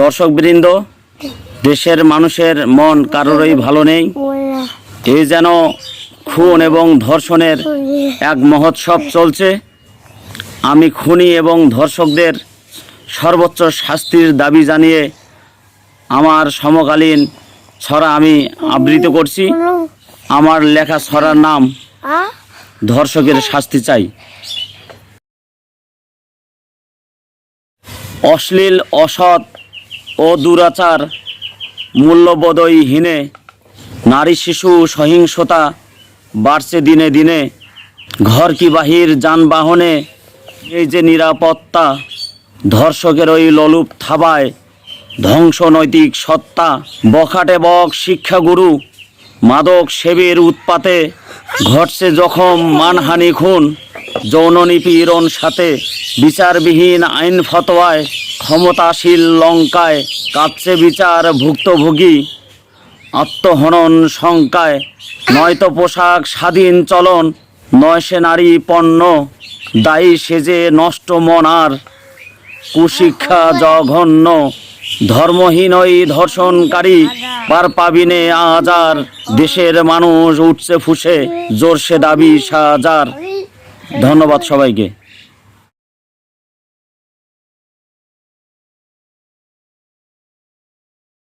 দর্শকবৃন্দ, দেশের মানুষের মন কারোরই ভালো নেই। এই যেন খুন এবং ধর্ষণের এক মহোৎসব চলছে। আমি খুনি এবং ধর্ষকদের সর্বোচ্চ শাস্তির দাবি জানিয়ে আমার সমকালীন ছড়া আমি আবৃত করছি। আমার লেখা ছড়ার নাম, ধর্ষকের শাস্তি চাই। অশ্লীল, অসৎ ও দুরাচার মূল্যবোধহীনে নারী শিশু সহিংসতা বাড়ছে দিনে দিনে। ঘর কি বাহির যানবাহনে? এই যে নিরাপত্তা, ধর্ষকের ওই ললুপ থাবায় ধ্বংস নৈতিক সত্তা, বখাটে বক শিক্ষাগুরু, মাদক সেবীর উৎপাতে ঘটছে জখম মানহানি খুন। যৌন নিপীড়ন সাথে বিচারবিহীন আইন ফতোয়ায়, ক্ষমতাশীল লঙ্কায় কাঁদছে বিচার ভুক্তভোগী আত্মহনন শঙ্কায়, নয়তো পোশাক স্বাধীন চলন নয় সে নারী পণ্য, দায়ী সেজে নষ্ট মনার কুশিক্ষা জঘন্য, ধর্মহীন ওই ধর্ষণকারী পার পাবিনে আজার দেশের মানুষ উঠছে ফুসে, জোরসে দাবি সাজার। ধন্যবাদ সবাইকে।